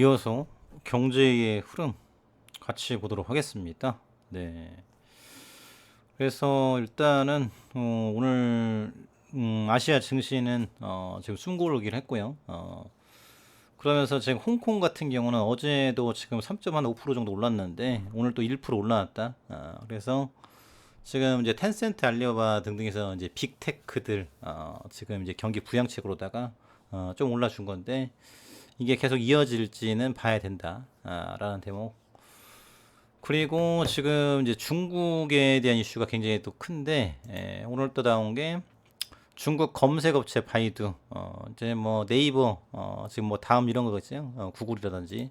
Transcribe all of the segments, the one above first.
이어서 경제의 흐름 같이 보도록 하겠습니다. 네. 그래서 일단은 어, 오늘 음, 아시아 증시는 어, 지금 숨고르기를 했고요. 어, 그러면서 지금 홍콩 같은 경우는 어제도 지금 3.5% 정도 올랐는데 오늘 또 1% 올라왔다. 아, 그래서 지금 이제 텐센트, 알리바바 등등에서 이제 빅테크들 어, 지금 이제 경기 부양책으로다가 어, 좀 올라준 건데 이게 계속 이어질지는 봐야 된다라는 대목. 그리고 지금 이제 중국에 대한 이슈가 굉장히 또 큰데 에, 오늘 또 나온 게 중국 검색 업체 바이두 어, 이제 뭐 네이버 어, 지금 뭐 다음 이런 거겠죠 어, 구글이라든지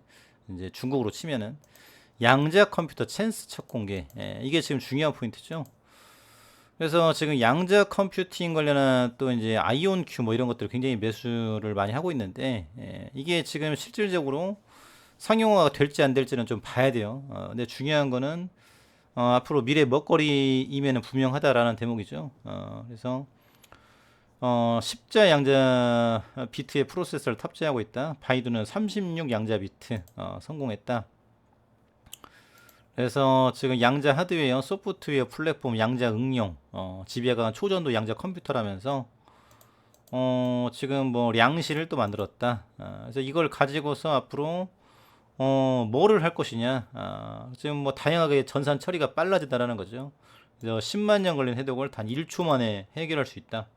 이제 중국으로 치면은 양자 컴퓨터 찬스 첫 공개 에, 이게 지금 중요한 포인트죠. 그래서 지금 양자 컴퓨팅 관련한 또 이제 아이온 큐 뭐 이런 것들 굉장히 매수를 많이 하고 있는데 예, 이게 지금 실질적으로 상용화가 될지 안 될지는 좀 봐야 돼요. 어, 근데 중요한 거는 어, 앞으로 미래 먹거리임에는 분명하다라는 대목이죠. 어, 그래서 어, 십자 양자 비트의 프로세서를 탑재하고 있다. 바이두는 36 양자 비트 어, 성공했다. 그래서 지금 양자 하드웨어, 소프트웨어 플랫폼, 양자 응용, 어, 지배가 초전도 양자 컴퓨터라면서 어, 지금 뭐 량실을 또 만들었다. 어, 그래서 이걸 가지고서 앞으로 어, 뭐를 할 것이냐. 아, 지금 뭐 다양하게 전산 처리가 빨라진다라는 거죠. 그래서 10만 년 걸린 해독을 단 1초 만에 해결할 수 있다.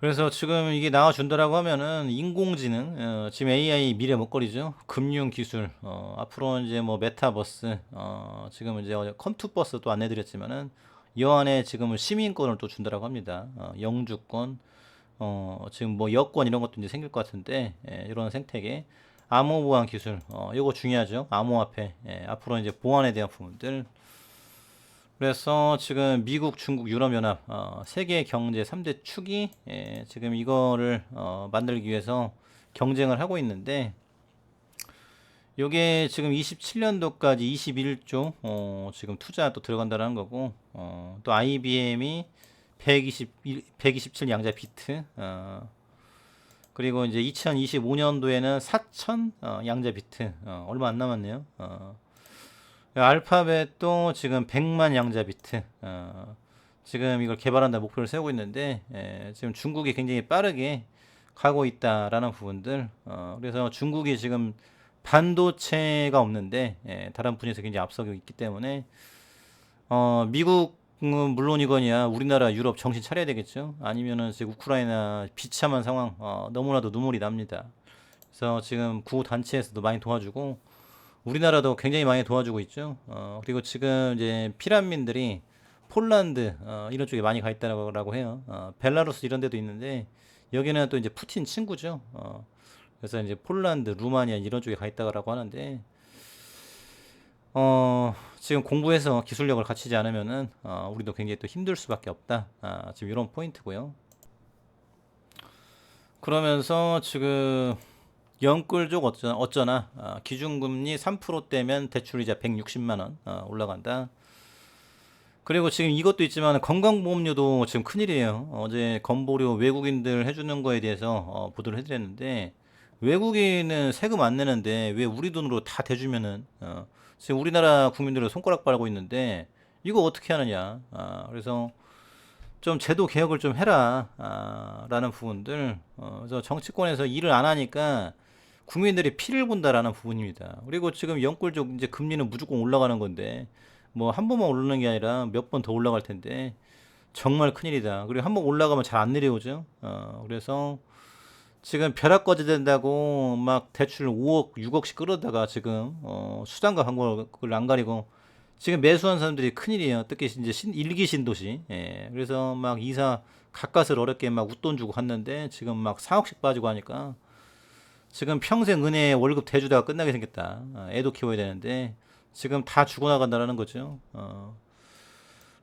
그래서 지금 이게 나와준다라고 하면은 인공지능, 어, 지금 AI 미래 먹거리죠. 금융 기술, 어, 앞으로 이제 뭐 메타버스, 어, 지금 이제 컴투버스 또 안내드렸지만은 이 안에 지금은 시민권을 또 준다라고 합니다. 어, 영주권, 어, 지금 뭐 여권 이런 것도 이제 생길 것 같은데 예, 이런 생태계, 암호 보안 기술, 어, 이거 중요하죠. 암호화폐, 예, 앞으로 이제 보안에 대한 부분들. 그래서 지금 미국, 중국, 유럽연합 어, 세계 경제 3대 축이 예, 지금 이거를 어, 만들기 위해서 경쟁을 하고 있는데 요게 지금 27년도까지 21조 어, 지금 투자 또 들어간다는 거고 어, 또 IBM이 120, 127 양자 비트 어, 그리고 이제 2025년도에는 4,000 어, 양자 비트 어, 얼마 안 남았네요. 어, 알파벳도 지금 100만 양자 비트. 어, 지금 이걸 개발한다 목표를 세우고 있는데 예, 지금 중국이 굉장히 빠르게 가고 있다라는 부분들. 어, 그래서 중국이 지금 반도체가 없는데 예, 다른 분야에서 굉장히 앞서고 있기 때문에 어, 미국은 물론이거니와 우리나라 유럽 정신 차려야 되겠죠? 아니면은 지금 우크라이나 비참한 상황 어, 너무나도 눈물이 납니다. 그래서 지금 구 단체에서도 많이 도와주고 우리나라도 굉장히 많이 도와주고 있죠. 어, 그리고 지금 이제 피란민들이 폴란드 어, 이런 쪽에 많이 가 있다라고 해요. 어, 벨라루스 이런 데도 있는데 여기는 또 이제 푸틴 친구죠. 어, 그래서 이제 폴란드, 루마니아 이런 쪽에 가 있다라고 하는데 어, 지금 공부해서 기술력을 갖추지 않으면은 어, 우리도 굉장히 또 힘들 수밖에 없다. 아, 지금 이런 포인트고요. 그러면서 지금 영끌족 어쩌나, 어쩌나 어, 기준금리 3%대면 대출이자 160만 원 어, 올라간다. 그리고 지금 이것도 있지만 건강보험료도 지금 큰일이에요. 어제 건보료 외국인들 해주는 거에 대해서 어, 보도를 해드렸는데 외국인은 세금 안 내는데 왜 우리 돈으로 다 대주면은 어, 지금 우리나라 국민들은 손가락 빨고 있는데 이거 어떻게 하느냐. 아, 그래서 좀 제도 개혁을 좀 해라 아, 라는 부분들 어, 그래서 정치권에서 일을 안 하니까 국민들이 피를 본다라는 부분입니다. 그리고 지금 영끌적 이제 금리는 무조건 올라가는 건데 뭐 한 번만 오르는 게 아니라 몇 번 더 올라갈 텐데 정말 큰일이다. 그리고 한 번 올라가면 잘 안 내려오죠. 어, 그래서 지금 벼락 거지 된다고 막 대출 5억, 6억씩 끌어다가 지금 어, 수단과 광고를 안 가리고 지금 매수한 사람들이 큰일이에요. 특히 이제 신, 일기 신도시. 예. 그래서 막 이사 가까스를 어렵게 막 웃돈 주고 갔는데 지금 막 4억씩 빠지고 하니까 지금 평생 은행 월급 대주다가 끝나게 생겼다. 어, 애도 키워야 되는데 지금 다 죽어나간다라는 거죠. 어.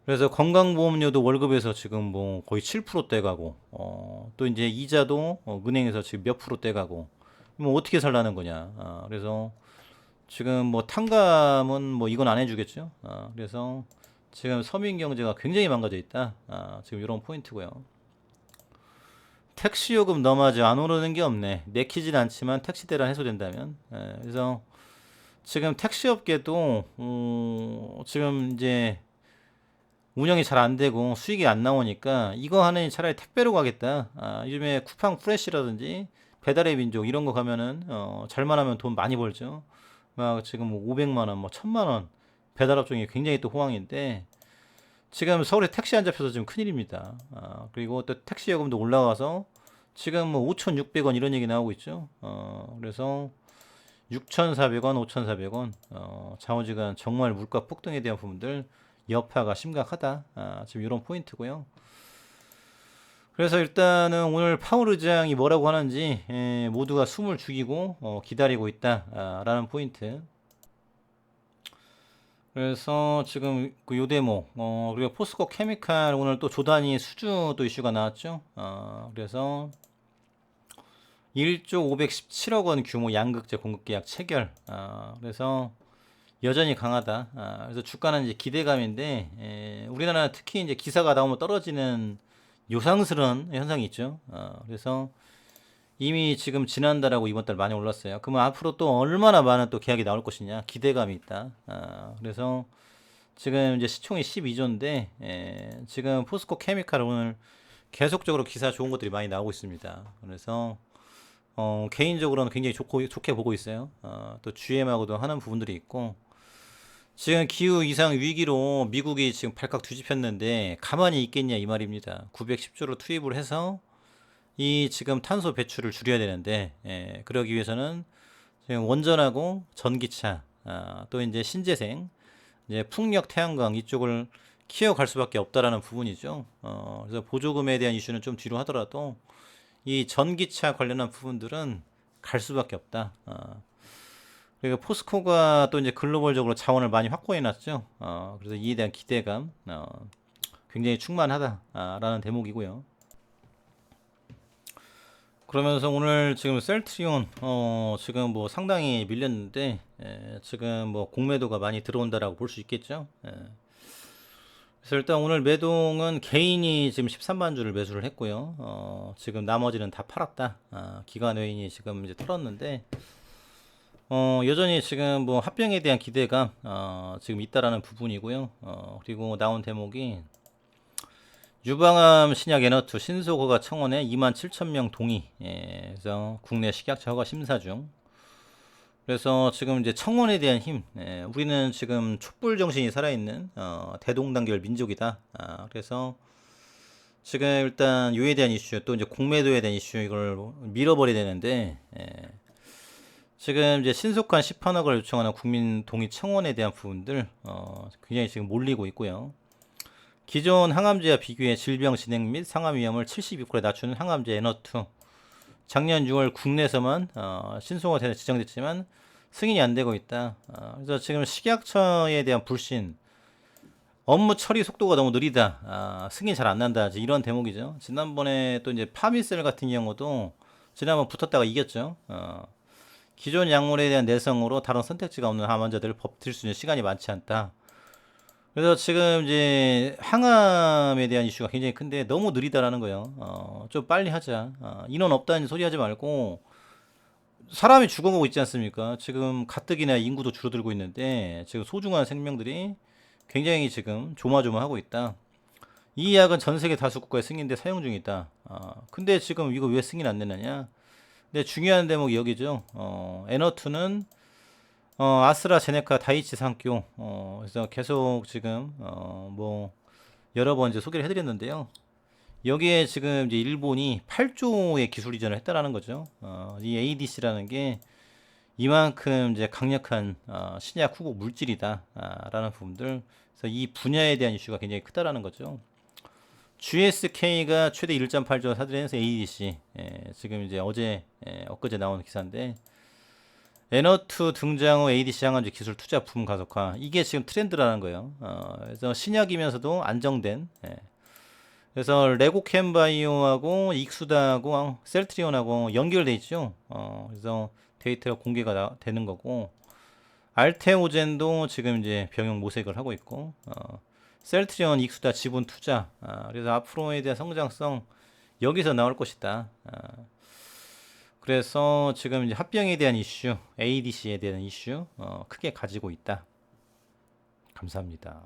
그래서 건강보험료도 월급에서 지금 뭐 거의 7% 떼가고 어, 또 이제 이자도 어, 은행에서 지금 몇 프로 떼가고 뭐 어떻게 살라는 거냐. 어, 그래서 지금 뭐 탕감은 뭐 이건 안 해주겠죠. 어, 그래서 지금 서민 경제가 굉장히 망가져 있다. 아, 지금 이런 포인트고요. 택시 요금 너마저 안 오르는 게 없네. 내키진 않지만 택시 대란 해소된다면. 예, 그래서 지금 택시 업계도 어, 지금 이제 운영이 잘 안 되고 수익이 안 나오니까 이거 하는 차라리 택배로 가겠다. 아, 요즘에 쿠팡 프레시라든지 배달의 민족 이런 거 가면은 어, 잘만 하면 돈 많이 벌죠. 막 지금 뭐 500만 원, 뭐 1000만 원 배달업 중에 굉장히 또 호황인데 지금 서울에 택시 안 잡혀서 지금 큰일입니다. 아, 그리고 또 택시 요금도 올라가서 지금 뭐 5,600원 이런 얘기 나오고 있죠. 어, 그래서 6,400원, 5,400원, 어, 장어지간 정말 물가 폭등에 대한 부분들 여파가 심각하다. 아, 지금 이런 포인트고요. 그래서 일단은 오늘 파월 의장이 뭐라고 하는지 에, 모두가 숨을 죽이고 어, 기다리고 있다라는 포인트. 그래서 지금 그 요 대목 어, 그리고 포스코 케미칼 오늘 또 조단위 수주 또 이슈가 나왔죠. 어, 그래서 1조 517억 원 규모 양극재 공급 계약 체결. 아, 그래서 여전히 강하다. 아, 그래서 주가는 이제 기대감인데 에, 우리나라 특히 이제 기사가 나오면 떨어지는 요상스러운 현상이 있죠. 아, 그래서 이미 지금 지난달하고 이번 달 많이 올랐어요. 그러면 앞으로 또 얼마나 많은 또 계약이 나올 것이냐 기대감이 있다. 아, 그래서 지금 이제 시총이 12조인데 에, 지금 포스코 케미칼 오늘 계속적으로 기사 좋은 것들이 많이 나오고 있습니다. 그래서 어, 개인적으로는 굉장히 좋고, 좋게 보고 있어요. 어, 또 GM하고도 하는 부분들이 있고, 지금 기후 이상 위기로 미국이 지금 발칵 뒤집혔는데 가만히 있겠냐 이 말입니다. 910조로 투입을 해서 이 지금 탄소 배출을 줄여야 되는데, 예, 그러기 위해서는 지금 원전하고 전기차, 아, 또 이제 신재생, 이제 풍력, 태양광 이쪽을 키워갈 수밖에 없다라는 부분이죠. 어, 그래서 보조금에 대한 이슈는 좀 뒤로 하더라도 이 전기차 관련한 부분들은 갈 수밖에 없다. 어. 그리고 포스코가 또 이제 글로벌적으로 자원을 많이 확보해 놨죠. 어, 그래서 이에 대한 기대감 어, 굉장히 충만하다라는 대목이고요. 그러면서 오늘 지금 셀트리온 어, 지금 뭐 상당히 밀렸는데 에, 지금 뭐 공매도가 많이 들어온다라고 볼 수 있겠죠. 에. 그래서 일단 오늘 매동은 개인이 지금 13만 주를 매수를 했고요. 어, 지금 나머지는 다 팔았다. 아, 기관 외인이 지금 이제 털었는데 어, 여전히 지금 뭐 합병에 대한 기대가 어, 지금 있다라는 부분이고요. 어, 그리고 나온 대목이 유방암 신약 에너투 신소거가 청원에 2만 7천 명 동의. 예, 그래서 국내 식약처 허가 심사 중. 그래서 지금 이제 청원에 대한 힘, 예, 우리는 지금 촛불 정신이 살아있는 어, 대동단결 민족이다. 아, 그래서 지금 일단 요에 대한 이슈, 또 이제 공매도에 대한 이슈 이걸 밀어버려야 되는데 예, 지금 이제 신속한 시판허가를 요청하는 국민 동의 청원에 대한 부분들 어, 굉장히 지금 몰리고 있고요. 기존 항암제와 비교해 질병 진행 및 상암 위험을 72%에 낮추는 항암제 에너투 작년 6월 국내에서만 어, 신속화돼서 지정됐지만 승인이 안 되고 있다. 어, 그래서 지금 식약처에 대한 불신, 업무 처리 속도가 너무 느리다. 아, 승인 잘 안 난다. 이런 대목이죠. 지난번에 또 이제 파미셀 같은 경우도 지난번 붙었다가 이겼죠. 어, 기존 약물에 대한 내성으로 다른 선택지가 없는 암 환자들을 버틸 수 있는 시간이 많지 않다. 그래서 지금 이제 항암에 대한 이슈가 굉장히 큰데 너무 느리다라는 거예요. 어, 좀 빨리 하자. 어, 인원 없다는 소리 하지 말고 사람이 죽어가고 있지 않습니까? 지금 가뜩이나 인구도 줄어들고 있는데 지금 소중한 생명들이 굉장히 지금 조마조마하고 있다. 이 약은 전 세계 다수 국가에 승인돼 사용 중이다. 어, 근데 지금 이거 왜 승인 안 내느냐? 근데 중요한 대목이 여기죠. 어, 에너투는 어, 아스트라제네카 다이치 상교 어, 그래서 계속 지금 어, 뭐 여러 번 이제 소개를 해드렸는데요. 여기에 지금 이제 일본이 8조의 기술 이전을 했다라는 거죠. 어, 이 ADC라는 게 이만큼 이제 강력한 어, 신약 후보 물질이다라는 아, 부분들. 그래서 이 분야에 대한 이슈가 굉장히 크다라는 거죠. GSK가 최대 1.8조 사들여서 ADC 예, 지금 이제 어제 예, 엊그제 나온 기사인데 에너투 등장 후 ADC 항암제 기술 투자 붐 가속화 이게 지금 트렌드라는 거예요. 어, 그래서 신약이면서도 안정된 예. 그래서 레고캠 바이오하고 익수다하고 셀트리온하고 연결돼 있죠. 어, 그래서 데이터가 공개가 나, 되는 거고 알테오젠도 지금 이제 병용 모색을 하고 있고 어, 셀트리온 익수다 지분 투자 아, 그래서 앞으로에 대한 성장성 여기서 나올 것이다. 아, 그래서 지금 이제 합병에 대한 이슈, ADC에 대한 이슈 어, 크게 가지고 있다. 감사합니다.